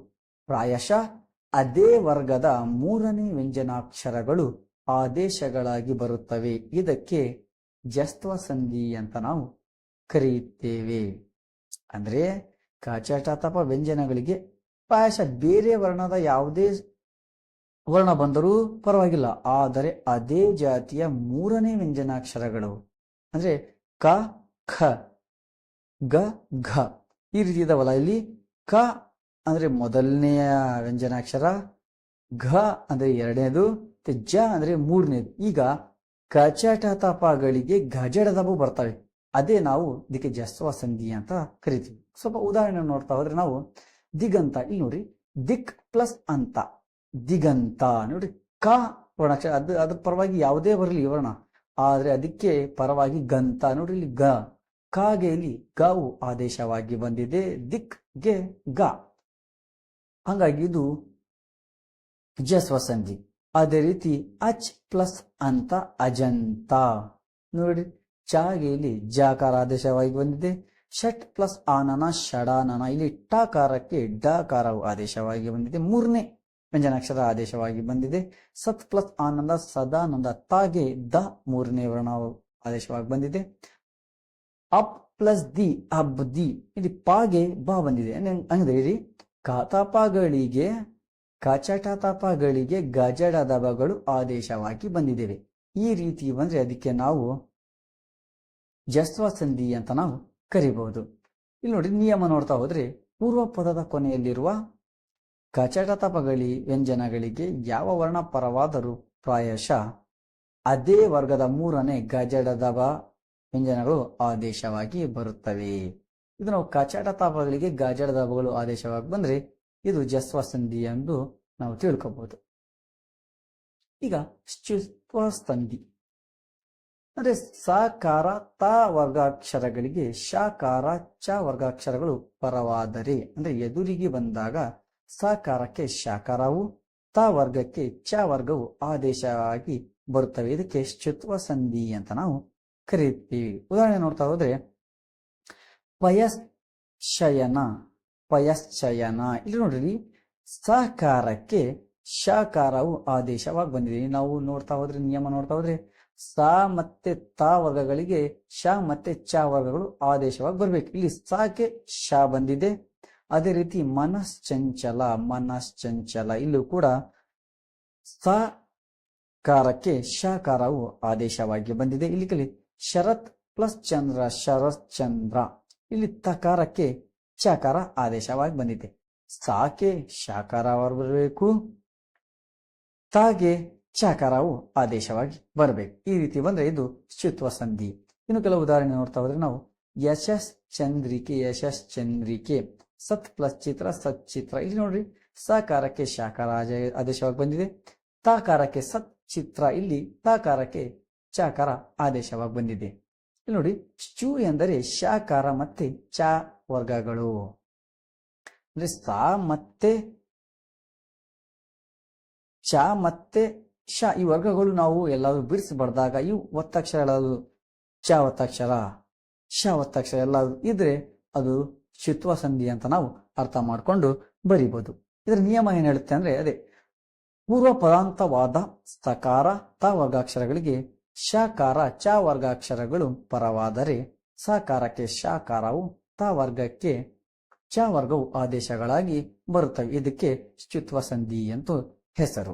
ಪ್ರಾಯಶಃ ಅದೇ ವರ್ಗದ ಮೂರನೇ ವ್ಯಂಜನಾಕ್ಷರಗಳು ಆದೇಶಗಳಾಗಿ ಬರುತ್ತವೆ. ಇದಕ್ಕೆ ಜಸ್ತ್ವ ಸಂಧಿ ಅಂತ ನಾವು ಕರೆಯುತ್ತೇವೆ. ಅಂದ್ರೆ ಕಚಟತಪ ವ್ಯಂಜನಗಳಿಗೆ ಪ್ರಾಯಶಃ ಬೇರೆ ವರ್ಣದ ಯಾವುದೇ ವರ್ಣ ಬಂದರೂ ಪರವಾಗಿಲ್ಲ. ಆದರೆ ಅದೇ ಜಾತಿಯ ಮೂರನೇ ವ್ಯಂಜನಾಕ್ಷರಗಳು. ಅಂದ್ರೆ ಕ, ಖ, ಗ, ಘ. ಈ ರೀತಿ ಇದಾವಲ್ಲ, ಇಲ್ಲಿ ಕ ಅಂದ್ರೆ ಮೊದಲನೆಯ ವ್ಯಂಜನಾಕ್ಷರ, ಘ ಅಂದ್ರೆ ಎರಡನೇದು ಜ ಅಂದ್ರೆ ಮೂರನೇದು. ಈಗ ಕಚಟತಪಗಳಿಗೆ ಗಜಡದವು ಬರ್ತವೆ. ಅದೇ ನಾವು ಇದಕ್ಕೆ ಜಸ್ವ ಸಂಧಿ ಅಂತ ಕರಿತೀವಿ. ಸ್ವಲ್ಪ ಉದಾಹರಣೆ ನೋಡ್ತಾ ಹೋದ್ರೆ ನಾವು ದಿಗಂತ, ಇಲ್ಲಿ ನೋಡಿ ದಿಕ್ ಪ್ಲಸ್ ಅಂತ. ದಿಗಂತ ನೋಡಿ, ಕ ವರ್ಣಾಕ್ಷರ, ಅದು, ಅದ್ರ ಪರವಾಗಿ ಯಾವುದೇ ಬರಲಿ ವರ್ಣ. ಆದರೆ ಅದಕ್ಕೆ ಪರವಾಗಿ ಗಂತ ನೋಡಿ ಇಲ್ಲಿ ಗ. ಕಾಗೆ ಗಾವು ಆದೇಶವಾಗಿ ಬಂದಿದೆ. ದಿಕ್ಗೆ ಗ ಹಾಗಾಗಿ ಇದು ಜಸ್ವ ಸಂಧಿ ಅದೇ ರೀತಿ ಅಚ್ ಪ್ಲಸ್ ಅಂತ ಅಜಂತ. ನೋಡಿ ಚಾಗೆ ಇಲ್ಲಿ ಜಾಕಾರ ಆದೇಶವಾಗಿ ಬಂದಿದೆ. ಷಟ್ ಪ್ಲಸ್ ಆನನ, ಷಡಾನನ, ಇಲ್ಲಿ ಟಾಕಾರಕ್ಕೆ ಡಾಕಾರವು ಆದೇಶವಾಗಿ ಬಂದಿದೆ. ಮೂರನೇ ವ್ಯಂಜನಾಕ್ಷರ ಆದೇಶವಾಗಿ ಬಂದಿದೆ. ಸತ್ ಪ್ಲಸ್ ಆನಂದ, ಸದಾನಂದ, ತಾಗೆ, ದ ಮೂರನೇ ವರ್ಣ ಆದೇಶವಾಗಿ ಬಂದಿದೆ. ಅಪ್ ಪ್ಲಸ್ ದಿ ಅಬ್ ದಿ. ಇಲ್ಲಿ ಪಾಗೆ ಬಾ ಬಂದಿದೆ. ಅಂದ್ರೆ- ಇಲ್ಲಿ ಕಾತಾಪಗಳಿಗೆ ಕಚಟತಪಗಳಿಗೆ ಗಜಡ ದಬಗಳು ಆದೇಶವಾಗಿ ಬಂದಿದ್ದೇವೆ. ಈ ರೀತಿ ಬಂದ್ರೆ ಅದಕ್ಕೆ ನಾವು ಜಸ್ವ ಸಂಧಿ ಅಂತ ನಾವು ಕರಿಬಹುದು. ಇಲ್ಲಿ ನೋಡಿ, ನಿಯಮ ನೋಡ್ತಾ ಹೋದ್ರೆ ಪೂರ್ವ ಪದದ ಕೊನೆಯಲ್ಲಿರುವ ಕಚಟತಪಗಳಿ ವ್ಯಂಜನಗಳಿಗೆ ಯಾವ ವರ್ಣ ಪರವಾದರೂ ಪ್ರಾಯಶಃ ಅದೇ ವರ್ಗದ ಮೂರನೇ ಗಜಡದಬ ವ್ಯಂಜನಗಳು ಆದೇಶವಾಗಿ ಬರುತ್ತವೆ. ಇದು ನಾವು ಕಚಟತಾಪಗಳಿಗೆ ಗಜಡದಬಗಳು ಆದೇಶವಾಗಿ ಬಂದ್ರೆ ಇದು ಜಸ್ವ ಸಂಧಿ ಎಂದು ನಾವು ತಿಳ್ಕೋಬಹುದು ಈಗ ಶುತ್ವ ಸಂಧಿ ಅಂದ್ರೆ ಸಾಕಾರ ತ ವರ್ಗಾಕ್ಷರಗಳಿಗೆ ಶಾಕಾರ ಚ ವರ್ಗಾಕ್ಷರಗಳು ಪರವಾದರೆ, ಅಂದ್ರೆ ಎದುರಿಗೆ ಬಂದಾಗ ಸಾಕಾರಕ್ಕೆ ಶಾಕಾರವು, ತ ವರ್ಗಕ್ಕೆ ಚ ವರ್ಗವು ಆದೇಶವಾಗಿ ಬರುತ್ತವೆ. ಇದಕ್ಕೆ ಶುತ್ವ ಸಂಧಿ ಅಂತ ನಾವು ಕರೆಯುತ್ತೀವಿ ಉದಾಹರಣೆ ನೋಡ್ತಾ ಹೋದ್ರೆ, ಪಯಶ್ಚಯನ ಪಯಶ್ಚಯನ. ಇಲ್ಲಿ ನೋಡ್ರಿ, ಸಕಾರಕ್ಕೆ ಶಕಾರವು ಆದೇಶವಾಗಿ ಬಂದಿದೆ. ನಾವು ನೋಡ್ತಾ ಹೋದ್ರೆ, ನಿಯಮ ನೋಡ್ತಾ ಹೋದ್ರೆ, ಸ ಮತ್ತೆ ತ ವರ್ಗಗಳಿಗೆ ಶ ಮತ್ತೆ ಚ ವರ್ಗಗಳು ಆದೇಶವಾಗಿ ಬರ್ಬೇಕು. ಇಲ್ಲಿ ಸಾಕೆ ಶ ಬಂದಿದೆ. ಅದೇ ರೀತಿ ಮನಶ್ಚಂಚಲ ಮನಶ್ಚಂಚಲ. ಇಲ್ಲೂ ಕೂಡ ಸಾಕಾರಕ್ಕೆ ಶಕಾರವು ಆದೇಶವಾಗಿ ಬಂದಿದೆ. ಇಲ್ಲಿ ಕಲಿ ಶರತ್ ಪ್ಲಸ್ ಚಂದ್ರ, ಶರತ್ ಚಂದ್ರ. ಇಲ್ಲಿ ತಕಾರಕ್ಕೆ ಚಕಾರ ಆದೇಶವಾಗಿ ಬಂದಿದೆ. ಸಾಕೆ ಶಾಕಾರ ಬರಬೇಕು, ತಾಗೆ ಚಕಾರವು ಆದೇಶವಾಗಿ ಬರಬೇಕು. ಈ ರೀತಿ ಬಂದ್ರೆ ಇದು ಶುತ್ವ ಸಂಧಿ. ಇನ್ನು ಕೆಲವು ಉದಾಹರಣೆ ನೋಡ್ತಾ ಹೋದ್ರೆ ನಾವು ಯಶಸ್ ಚಂದ್ರಿಕೆ ಯಶಸ್ ಚಂದ್ರಿಕೆ ಸತ್ ಪ್ಲಸ್ ಚಿತ್ರ, ಸತ್ ಚಿತ್ರ. ಇಲ್ಲಿ ನೋಡ್ರಿ, ಸಕಾರಕ್ಕೆ ಶಾಕಾರ ಆದೇಶವಾಗಿ ಬಂದಿದೆ. ತಾಕಾರಕ್ಕೆ ಸತ್ ಚಿತ್ರ. ಇಲ್ಲಿ ತಾಕಾರಕ್ಕೆ ಚಾಕಾರ ಆದೇಶವಾಗಿ ಬಂದಿದೆ. ಇಲ್ಲಿ ನೋಡಿ ಶು ಎಂದರೆ ಶಾಕಾರ ಮತ್ತೆ ಚ ವರ್ಗಗಳು. ಅಂದ್ರೆ ಸಾ ಮತ್ತೆ ಚ ಮತ್ತೆ ಶ ಈ ವರ್ಗಗಳು ನಾವು ಎಲ್ಲಾದ್ರೂ ಬಿಡಿಸಿ ಬರೆದಾಗ ಇವು ಒತ್ತಕ್ಷರಗಳು ಚ ಒತ್ತಕ್ಷರ ಶ ಒತ್ತಕ್ಷರ ಎಲ್ಲಾದ್ರೂ ಇದ್ರೆ ಅದು ಶುತ್ವ ಸಂಧಿ ಅಂತ ನಾವು ಅರ್ಥ ಮಾಡಿಕೊಂಡು ಬರಿಬಹುದು ಇದರ ನಿಯಮ ಏನ್ ಹೇಳುತ್ತೆ ಅಂದ್ರೆ ಅದೇ ಪೂರ್ವ ಪದಾಂತವಾದ ಸಕಾರ ತ ವರ್ಗಾಕ್ಷರಗಳಿಗೆ ಶಕಾರ ಚ ವರ್ಗಾಕ್ಷರಗಳು ಪರವಾದರೆ ಸಕಾರಕ್ಕೆ ಶಕಾರವು ತ ವರ್ಗಕ್ಕೆ ಚ ವರ್ಗವು ಆದೇಶಗಳಾಗಿ ಬರುತ್ತವೆ. ಇದಕ್ಕೆ ಶುತ್ವ ಸಂಧಿ ಅಂತ ಹೆಸರು.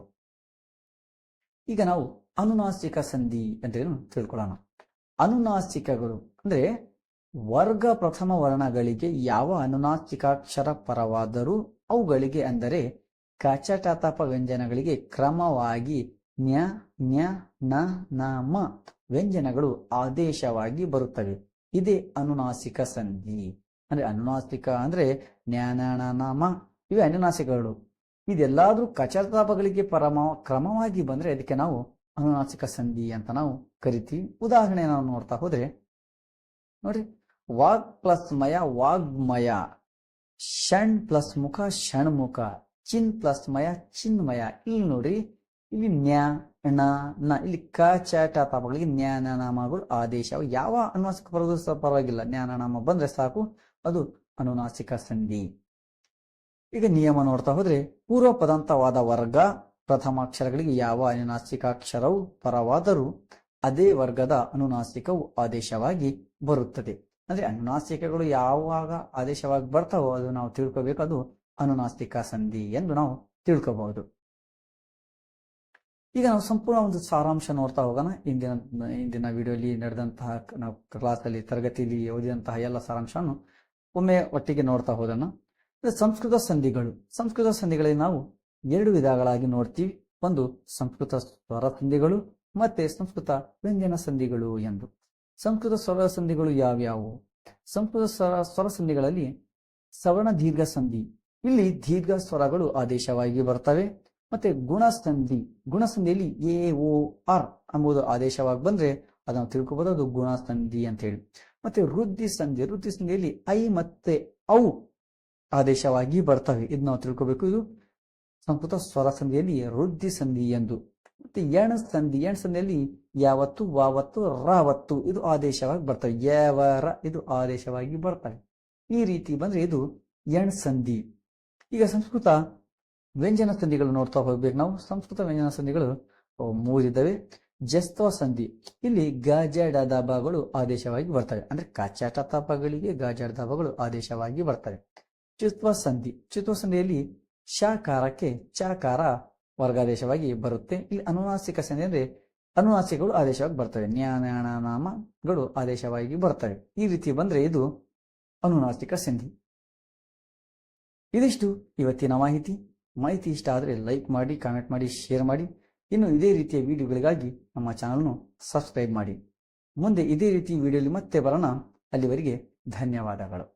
ಈಗ ನಾವು ಅನುನಾಸಿಕ ಸಂಧಿ ಅಂತೇನು ತಿಳ್ಕೊಳ್ಳೋಣ. ಅನುನಾಸಿಕಗಳು ಅಂದ್ರೆ ವರ್ಗ ಪ್ರಥಮ ವರ್ಣಗಳಿಗೆ ಯಾವ ಅನುನಾಸಿಕಾಕ್ಷರ ಪರವಾದರೂ ಅವುಗಳಿಗೆ ಅಂದರೆ ಕಚಟತಪ ವ್ಯಂಜನಗಳಿಗೆ ಕ್ರಮವಾಗಿ ನ್ಯ ನ್ಯ ನ ನ ಮ ವ್ಯಂಜನಗಳು ಆದೇಶವಾಗಿ ಬರುತ್ತವೆ. ಇದೇ ಅನುನಾಸಿಕ ಸಂಧಿ. ಅಂದ್ರೆ ಅನುನಾಸಿಕ ಅಂದ್ರೆ ನ್ಯಾನಾಮ ಇವೆ ಅನುನಾಸಿಕಗಳು. ಇದೆಲ್ಲಾದ್ರೂ ಕಚತಾಪಗಳಿಗೆ ಪರಮ ಕ್ರಮವಾಗಿ ಬಂದ್ರೆ ಅದಕ್ಕೆ ನಾವು ಅನುನಾಸಿಕ ಸಂಧಿ ಅಂತ ನಾವು ಕರಿತೀವಿ. ಉದಾಹರಣೆ ನಾವು ನೋಡ್ತಾ ಹೋದ್ರೆ, ನೋಡ್ರಿ, ವಾಗ್ ಪ್ಲಸ್ ಮಯ ವಾಗ್ಮಯ ಷಣ್ ಪ್ಲಸ್ ಮುಖ ಷಣ್ಮುಖ ಚಿನ್ ಪ್ಲಸ್ ಮಯ ಚಿನ್ಮಯ. ಇಲ್ಲಿ ನೋಡ್ರಿ ಇಲ್ಲಿ ನ್ಯಾ, ಣ, ನ. ಇಲ್ಲಿ ಕ, ಚ, ಟ ತಾಪಗಳಿಗೆ ಆದೇಶ. ಯಾವ ಅನುನಾಸಿಕ ಬರೋದು ಸಹ ಪರವಾಗಿಲ್ಲ. ನಾಮ ಬಂದ್ರೆ ಸಾಕು. ಅದು ಅನುನಾಸಿಕ ಸಂಧಿ. ಈಗ ನಿಯಮ ನೋಡ್ತಾ ಹೋದ್ರೆ ಪೂರ್ವ ಪದಾಂತವಾದ ವರ್ಗ ಪ್ರಥಮಾಕ್ಷರಗಳಿಗೆ ಯಾವ ಅನುನಾಸಿಕಾಕ್ಷರವು ಪರವಾದರೂ ಅದೇ ವರ್ಗದ ಅನುನಾಸಿಕವು ಆದೇಶವಾಗಿ ಬರುತ್ತದೆ. ಅಂದ್ರೆ ಅನುನಾಸಿಕಗಳು ಯಾವಾಗ ಆದೇಶವಾಗಿ ಬರ್ತಾವೋ ಅದು ನಾವು ತಿಳ್ಕೋಬೇಕು. ಅದು ಅನುನಾಸಿಕ ಸಂಧಿ ಎಂದು ನಾವು ತಿಳ್ಕೋಬಹುದು. ಈಗ ನಾವು ಸಂಪೂರ್ಣ ಒಂದು ಸಾರಾಂಶ ನೋಡ್ತಾ ಹೋಗೋಣ. ಇಂದಿನ ಇಂದಿನ ವಿಡಿಯೋಲಿ ನಡೆದಂತಹ ನಾವು ಕ್ಲಾಸಲ್ಲಿ ತರಗತಿಯಲ್ಲಿ ಓದಿದಂತಹ ಎಲ್ಲ ಸಾರಾಂಶವನ್ನು ಒಮ್ಮೆ ಒಟ್ಟಿಗೆ ನೋಡ್ತಾ ಹೋದೋಣ ಸಂಸ್ಕೃತ ಸಂಧಿಗಳು. ಸಂಸ್ಕೃತ ಸಂಧಿಗಳಲ್ಲಿ ನಾವು ಎರಡು ವಿಧಗಳಾಗಿ ನೋಡ್ತೀವಿ. ಒಂದು ಸಂಸ್ಕೃತ ಸ್ವರ ಸಂಧಿಗಳು, ಮತ್ತೆ ಸಂಸ್ಕೃತ ವ್ಯಂಜನ ಸಂಧಿಗಳು ಎಂದು. ಸಂಸ್ಕೃತ ಸ್ವರ ಸಂಧಿಗಳು ಯಾವ್ಯಾವು? ಸಂಸ್ಕೃತ ಸ್ವರ ಸ್ವರ ಸಂಧಿಗಳಲ್ಲಿ ಸವರ್ಣ ದೀರ್ಘ ಸಂಧಿ. ಇಲ್ಲಿ ದೀರ್ಘ ಸ್ವರಗಳು ಆದೇಶವಾಗಿ ಬರ್ತವೆ. ಮತ್ತೆ ಗುಣಸಂಧಿ ಗುಣಸಂಧಿಯಲ್ಲಿ ಎ ಓ ಆರ್ ಎಂಬುದು ಆದೇಶವಾಗಿ ಬಂದ್ರೆ ಅದನ್ನು ತಿಳ್ಕೊಬಹುದು ಅದು ಗುಣಸಂಧಿ ಅಂತ ಹೇಳಿ. ಮತ್ತೆ ವೃದ್ಧಿ ಸಂಧಿ ವೃದ್ಧಿ ಸಂಧಿಯಲ್ಲಿ ಐ ಮತ್ತೆ ಔ ಆದೇಶವಾಗಿ ಬರ್ತವೆ. ಇದು ನಾವು ತಿಳ್ಕೋಬೇಕು. ಇದು ಸಂಸ್ಕೃತ ಸ್ವರ ಸಂಧಿಯಲ್ಲಿ ವೃದ್ಧಿ ಸಂಧಿ ಎಂದು. ಮತ್ತೆ ಎಣ್ ಸಂಧಿ ಎಣ್ ಸಂಧಿಯಲ್ಲಿ ಯಾವತ್ತು, ವಾವತ್ತು, ರಾವತ್ತು ಇದು ಆದೇಶವಾಗಿ ಬರ್ತವೆ. ಯಾವರ ಇದು ಆದೇಶವಾಗಿ ಬರ್ತವೆ. ಈ ರೀತಿ ಬಂದ್ರೆ ಇದು ಎಣ್ ಸಂಧಿ ಈಗ ಸಂಸ್ಕೃತ ವ್ಯಂಜನ ಸಂಧಿಗಳು ನೋಡ್ತಾ ಹೋಗ್ಬೇಕು ನಾವು. ಸಂಸ್ಕೃತ ವ್ಯಂಜನ ಸಂಧಿಗಳು ಮೂರಿದ್ದಾವೆ. ಜಸ್ತ್ವ ಸಂಧಿ ಇಲ್ಲಿ ಗಾಜಾಡ ದಬಗಳು ಆದೇಶವಾಗಿ ಬರ್ತವೆ. ಅಂದ್ರೆ ಕಾಚಾಟ ತಾಪಗಳಿಗೆ ಗಾಜಾಡ ದಾಬಾಗಳು ಆದೇಶವಾಗಿ ಬರ್ತವೆ. ಚುತ್ವ ಸಂಧಿ ಚುತ್ವ ಸಂಧಿಯಲ್ಲಿ ಶಾಕಾರಕ್ಕೆ ಚಾಕಾರ ವರ್ಗಾದೇಶವಾಗಿ ಬರುತ್ತೆ. ಇಲ್ಲಿ ಅನುನಾಸಿಕ ಸಂಧಿ ಅಂದ್ರೆ ಅನುನಾಸಿಕಗಳು ಆದೇಶವಾಗಿ ಬರ್ತವೆ. ನ್ಯಾನಾಮಗಳು ನಾಮಗಳು ಆದೇಶವಾಗಿ ಬರ್ತವೆ. ಈ ರೀತಿ ಬಂದ್ರೆ ಇದು ಅನುನಾಸಿಕ ಸಂಧಿ. ಇದಿಷ್ಟು ಇವತ್ತಿನ ಮಾಹಿತಿ. ಮಾಹಿತಿ ಇಷ್ಟ ಆದರೆ ಲೈಕ್ ಮಾಡಿ ಕಾಮೆಂಟ್ ಮಾಡಿ ಶೇರ್ ಮಾಡಿ. ಇನ್ನು ಇದೇ ರೀತಿಯ ವಿಡಿಯೋಗಳಿಗಾಗಿ ನಮ್ಮ ಚಾನಲ್ನು ಸಬ್ಸ್ಕ್ರೈಬ್ ಮಾಡಿ. ಮುಂದೆ ಇದೇ ರೀತಿ ವಿಡಿಯೋಲಿ ಮತ್ತೆ ಬರೋಣ. ಅಲ್ಲಿವರೆಗೆ ಧನ್ಯವಾದಗಳು.